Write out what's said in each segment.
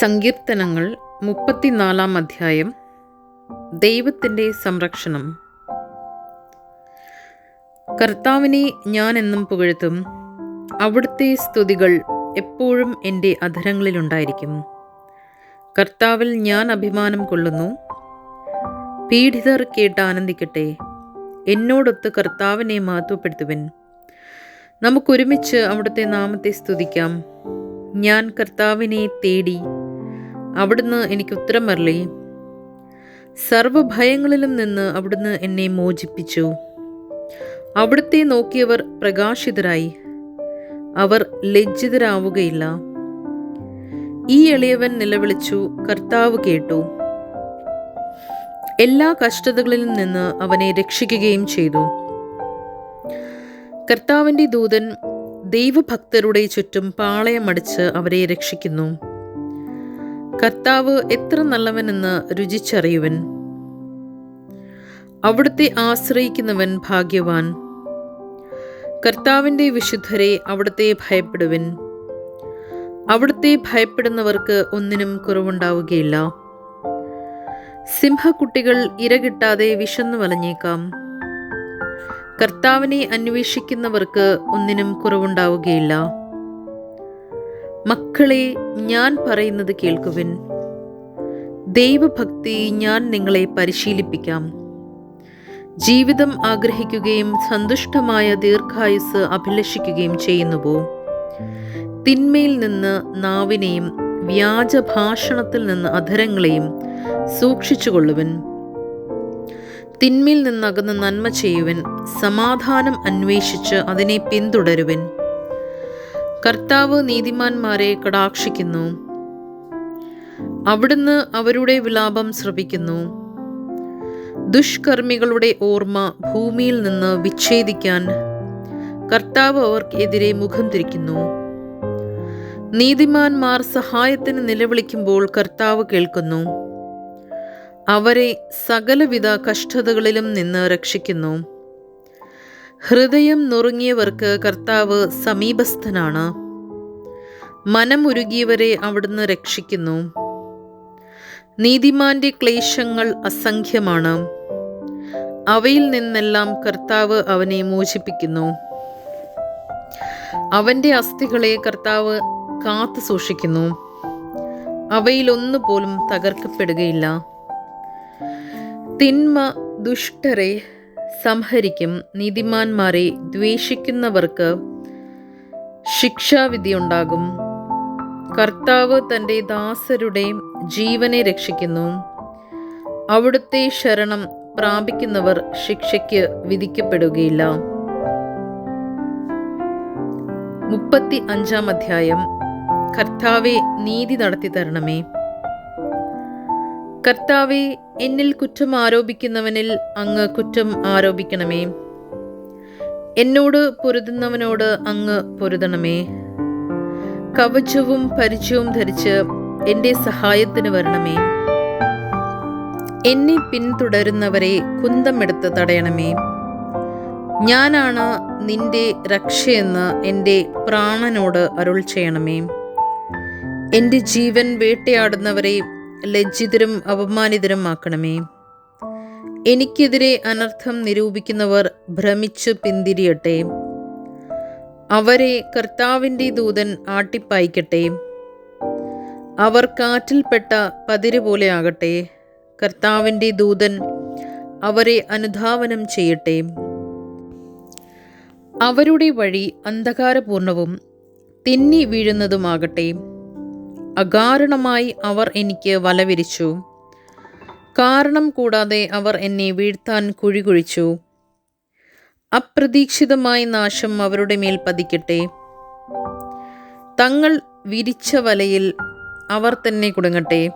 സങ്കീർത്തനങ്ങൾ മുപ്പത്തിനാലാം അധ്യായം. ദൈവത്തിന്റെ സംരക്ഷണം. കർത്താവിനെ ഞാൻ എന്നും പുകഴ്ത്തും. അവിടുത്തെ സ്തുതികൾ എപ്പോഴും എന്റെ അധരങ്ങളിലുണ്ടായിരിക്കും കർത്താവിൽ ഞാൻ അഭിമാനം കൊള്ളുന്നു. പീഡിതർ കേട്ട് ആനന്ദിക്കട്ടെ. എന്നോടൊത്ത് കർത്താവിനെ മഹത്വപ്പെടുത്തുവൻ. നമുക്കൊരുമിച്ച് അവിടുത്തെ നാമത്തെ സ്തുതിക്കാം. ഞാൻ കർത്താവിനെ തേടി. അവിടുന്ന് എനിക്ക് ഉത്തരം അരളി. സർവഭയങ്ങളിലും നിന്ന് അവിടുന്ന് എന്നെ മോചിപ്പിച്ചു. അവിടുത്തെ നോക്കിയവർ പ്രകാശിതരായി. അവർ ലജ്ജിതരാവുകയില്ല. ഈ എളിയവൻ നിലവിളിച്ചു കർത്താവ് കേട്ടു. എല്ലാ കഷ്ടതകളിലും നിന്ന് അവനെ രക്ഷിക്കുകയും ചെയ്തു. കർത്താവിന്റെ ദൂതൻ ദൈവഭക്തരുടെ ചുറ്റും പാളയമടിച്ച് അവരെ രക്ഷിക്കുന്നു. കർത്താവ് എത്ര നല്ലവനെന്ന് രുചിച്ചറിയുവൻ. അവിടുത്തെ ആശ്രയിക്കുന്നവൻ ഭാഗ്യവാൻ. കർത്താവിന്റെ വിശുദ്ധരെ അവിടുത്തെ ഭയപ്പെടുവൻ. അവിടുത്തെ ഭയപ്പെടുന്നവർക്ക് ഒന്നിനും കുറവുണ്ടാവുകയില്ല. സിംഹക്കുട്ടികൾ ഇരകിട്ടാതെ വിശന്നു വലഞ്ഞേക്കാം. കർത്താവിനെ അന്വേഷിക്കുന്നവർക്ക് ഒന്നിനും കുറവുണ്ടാവുകയില്ല. മക്കളെ ഞാൻ പറയുന്നത് കേൾക്കുവിൻ. ദൈവഭക്തി ഞാൻ നിങ്ങളെ പരിശീലിപ്പിക്കാം. ജീവിതം ആഗ്രഹിക്കുകയും സന്തുഷ്ടമായ ദീർഘായുസ് അഭിലഷിക്കുകയും ചെയ്യുന്നുവോ? തിന്മയിൽ നിന്ന് നാവിനെയും വ്യാജ ഭാഷണത്തിൽ നിന്ന് അധരങ്ങളെയും സൂക്ഷിച്ചുകൊള്ളുവൻ. തിന്മയിൽ നിന്നകന്ന് നന്മ ചെയ്യുവൻ സമാധാനം അന്വേഷിച്ച് അതിനെ പിന്തുടരുവൻ. കർത്താവ് നീതിമാന്മാരെ കടാക്ഷിക്കുന്നു. അവിടുന്ന് അവരുടെ വിലാപം ശ്രവിക്കുന്നു. ദുഷ്കർമ്മികളുടെ ഓർമ്മ ഭൂമിയിൽ നിന്ന് വിച്ഛേദിക്കാൻ കർത്താവ് അവർക്കെതിരെ മുഖം തിരിക്കുന്നു. നീതിമാന്മാർ സഹായത്തിന് നിലവിളിക്കുമ്പോൾ കർത്താവ് കേൾക്കുന്നു. അവരെ സകലവിധ കഷ്ടതകളിലും നിന്ന് രക്ഷിക്കുന്നു. ഹൃദയം നുറുങ്ങിയവർക്ക് കർത്താവ് സമീപസ്ഥനാണ്. മനമുരുകിയവരെ അവിടുന്ന് രക്ഷിക്കുന്നു. നീതിമാന്റെ ക്ലേശങ്ങൾ അസംഖ്യമാണ്. അവയിൽ നിന്നെല്ലാം കർത്താവ് അവനെ മോചിപ്പിക്കുന്നു. അവന്റെ അസ്ഥികളെ കർത്താവ് കാത്തു സൂക്ഷിക്കുന്നു അവയിലൊന്നുപോലും തകർക്കപ്പെടുകയില്ല. തിന്മ ദുഷ്ടരെ സംഹരിക്കും നീതിമാന്മാരെ ദ്വേഷിക്കുന്നവർക്ക് ശിക്ഷാവിധി ഉണ്ടാകും കർത്താവ് തന്റെ ദാസരുടെ ജീവനെ രക്ഷിക്കുന്നു. അവിടുത്തെ ശരണം പ്രാപിക്കുന്നവർ ശിക്ഷയ്ക്ക് വിധിക്കപ്പെടുകയില്ല. മുപ്പത്തി അഞ്ചാം അധ്യായം. കർത്താവെ നീതി നടത്തി തരണമേ. കർത്താവെ എന്നിൽ കുറ്റം ആരോപിക്കുന്നവനിൽ അങ്ങ് കുറ്റം ആരോപിക്കണമേ. എന്നോട് പൊരുതുന്നവനോട് അങ്ങ് പൊരുതണമേ. കവചവും പരിചയവും ധരിച്ച് എന്റെ സഹായത്തിന് വരണമേ. എന്നെ പിന്തുടരുന്നവരെ കുന്തമെടുത്ത് തടയണമേ. ഞാനാണ് നിന്റെ രക്ഷയെന്ന് എന്റെ പ്രാണനോട് അരുൾ ചെയ്യണമേ. എന്റെ ജീവൻ വേട്ടയാടുന്നവരെ ലജ്ജിതരും അപമാനിതരും ആക്കണമേ എനിക്കെതിരെ അനർത്ഥം നിരൂപിക്കുന്നവർ ഭ്രമിച്ചു പിന്തിരിയട്ടെ. അവരെ കർത്താവിന്റെ ദൂതൻ ആട്ടിപ്പായിക്കട്ടെ. അവർ കാറ്റിൽപ്പെട്ട പതിര് പോലെ ആകട്ടെ. കർത്താവിന്റെ ദൂതൻ അവരെ അനുധാവനം ചെയ്യട്ടെ. അവരുടെ വഴി അന്ധകാരപൂർണവും തിന്നി വീഴുന്നതുമാകട്ടെ. അകാരണമായി അവർ എനിക്ക് വലവിരിച്ചു. കാരണം കൂടാതെ അവർ എന്നെ വീഴ്ത്താൻ കുഴികുഴിച്ചു. അപ്രതീക്ഷിതമായ നാശം അവരുടെ മേൽ പതിക്കട്ടെ. തങ്ങൾ വിരിച്ച വലയിൽ അവർ തന്നെ കുടുങ്ങട്ടെ.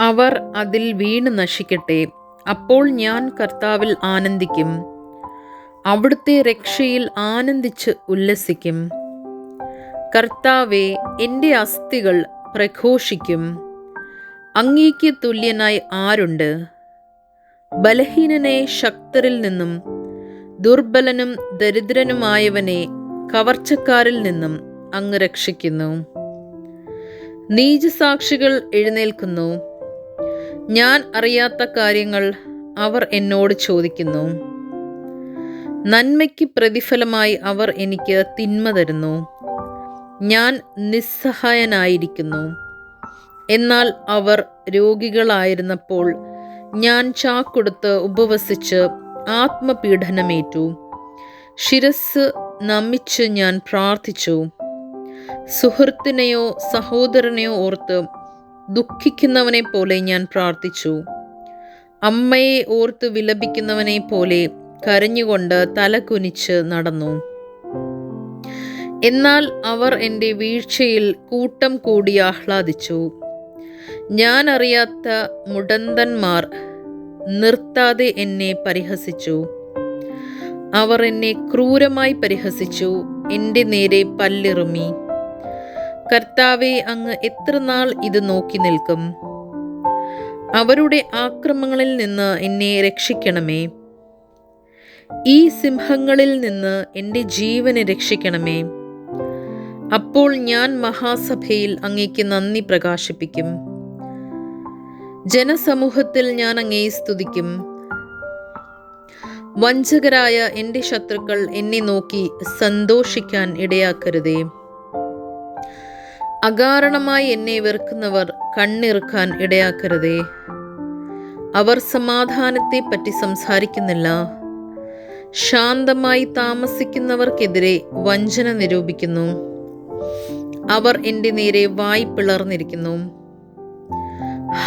അവർ അതിൽ വീണ് നശിക്കട്ടെ. അപ്പോൾ ഞാൻ കർത്താവിൽ ആനന്ദിക്കും. അവിടുത്തെ രക്ഷയിൽ ആനന്ദിച്ച് ഉല്ലസിക്കും. കർത്താവെ എന്റെ അസ്ഥികൾ പ്രഘോഷിക്കും. അങ്ങേക്ക് തുല്യനായി ആരുണ്ട്? ബലഹീനനെ ശക്തരിൽ നിന്നും ദുർബലനും ദരിദ്രനുമായവനെ കവർച്ചക്കാരിൽ നിന്നും അങ്ങ് രക്ഷിക്കുന്നു. നീചസാക്ഷികൾ എഴുന്നേൽക്കുന്നു. ഞാൻ അറിയാത്ത കാര്യങ്ങൾ അവർ എന്നോട് ചോദിക്കുന്നു. നന്മയ്ക്ക് പ്രതിഫലമായി അവർ എനിക്ക് തിന്മ തരുന്നു. ഞാൻ നിസ്സഹായനായിരിക്കുന്നു. എന്നാൽ അവർ രോഗികളായിരുന്നപ്പോൾ ഞാൻ ചാക്കൊടുത്ത് ഉപവസിച്ച് ആത്മപീഡനമേറ്റു. ശിരസ് നമിച്ച് ഞാൻ പ്രാർത്ഥിച്ചു. സുഹൃത്തിനെയോ സഹോദരനെയോ ഓർത്ത് ദുഃഖിക്കുന്നവനെ പോലെ ഞാൻ പ്രാർത്ഥിച്ചു. അമ്മയെ ഓർത്ത് വിലപിക്കുന്നവനെ പോലെ കരഞ്ഞുകൊണ്ട് തലകുനിച്ച് നടന്നു. എന്നാൽ അവർ എന്റെ വീഴ്ചയിൽ കൂട്ടം കൂടി ആഹ്ലാദിച്ചു. ഞാൻ അറിയാത്ത മുടന്തന്മാർ നിർത്താതെ എന്നെ പരിഹസിച്ചു. അവർ എന്നെ ക്രൂരമായി പരിഹസിച്ചു എന്റെ നേരെ പല്ലിറുമി. കർത്താവെ അങ്ങ് എത്ര നാൾ ഇത് നോക്കി നിൽക്കും? അവരുടെ ആക്രമങ്ങളിൽ നിന്ന് എന്നെ രക്ഷിക്കണമേ. ഈ സിംഹങ്ങളിൽ നിന്ന് എന്റെ ജീവനെ രക്ഷിക്കണമേ. അപ്പോൾ ഞാൻ മഹാസഭയിൽ അങ്ങേക്ക് നന്ദി പ്രകാശിപ്പിക്കും. ജനസമൂഹത്തിൽ ഞാൻ അങ്ങയെ സ്തുതിക്കും. വഞ്ചകരായ എന്റെ ശത്രുക്കൾ എന്നെ നോക്കി സന്തോഷിക്കാൻ ഇടയാക്കരുതേ. അകാരണമായി എന്നെ വെറുക്കുന്നവർ കണ്ണിറുക്കാൻ ഇടയാക്കരുതേ. അവർ സമാധാനത്തെ പറ്റി സംസാരിക്കുന്നില്ല. ശാന്തമായി താമസിക്കുന്നവർക്കെതിരെ വഞ്ചന നിരൂപിക്കുന്നു. അവർ എന്റെ നേരെ വായി പിളർന്നിരിക്കുന്നു.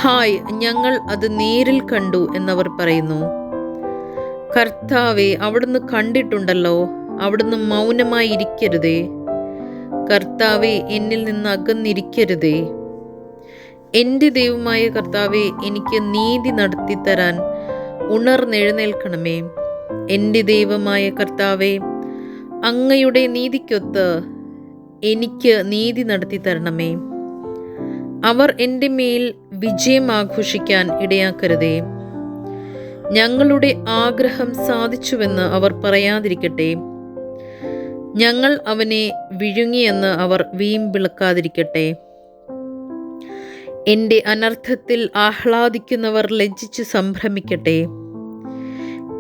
ഹായ് ഞങ്ങൾ അത് നേരിൽ കണ്ടു എന്നവർ പറയുന്നു. കർത്താവെ അവിടുന്ന് കണ്ടിട്ടുണ്ടല്ലോ അവിടുന്ന് മൗനമായി ഇരിക്കരുതേ. കർത്താവെ എന്നിൽ നിന്ന് അകന്നിരിക്കരുതേ. എന്റെ ദൈവമായ കർത്താവെ എനിക്ക് നീതി നടത്തി തരാൻ ഉണർന്നെഴുന്നേൽക്കണമേ. എന്റെ ദൈവമായ കർത്താവെ അങ്ങയുടെ നീതിക്കൊത്ത് എനിക്ക് നീതി നടത്തി തരണമേ. അവർ എന്റെ മേൽ വിജയം ആഘോഷിക്കാൻ ഇടയാക്കരുതേ. ഞങ്ങളുടെ ആഗ്രഹം സാധിച്ചുവെന്ന് അവർ പറയാതിരിക്കട്ടെ. ഞങ്ങൾ അവനെ വിഴുങ്ങിയെന്ന് അവർ വീമ്പിളക്കാതിരിക്കട്ടെ എന്റെ അനർത്ഥത്തിൽ ആഹ്ലാദിക്കുന്നവർ ലജ്ജിച്ച് സംഭ്രമിക്കട്ടെ.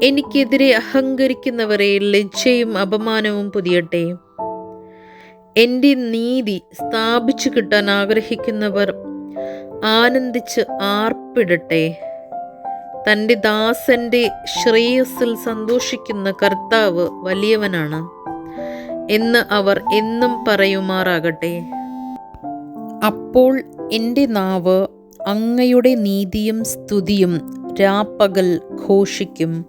എനിക്കെതിരെ അഹങ്കരിക്കുന്നവരെ ലജ്ജയും അപമാനവും പുതിയട്ടെ. എന്റെ നീതി സ്ഥാപിച്ചു കിട്ടാൻ ആഗ്രഹിക്കുന്നവർ ആനന്ദിച്ച് ആർപ്പിടട്ടെ. തന്റെ ദാസന്റെ ശ്രേയസ്സിൽ സന്തോഷിക്കുന്ന കർത്താവ് വലിയവനാണ് എന്ന് അവർ എന്നും പറയുമാറാകട്ടെ. അപ്പോൾ എന്റെ നാവ് അങ്ങയുടെ നീതിയും സ്തുതിയും രാപ്പകൽ ഘോഷിക്കും.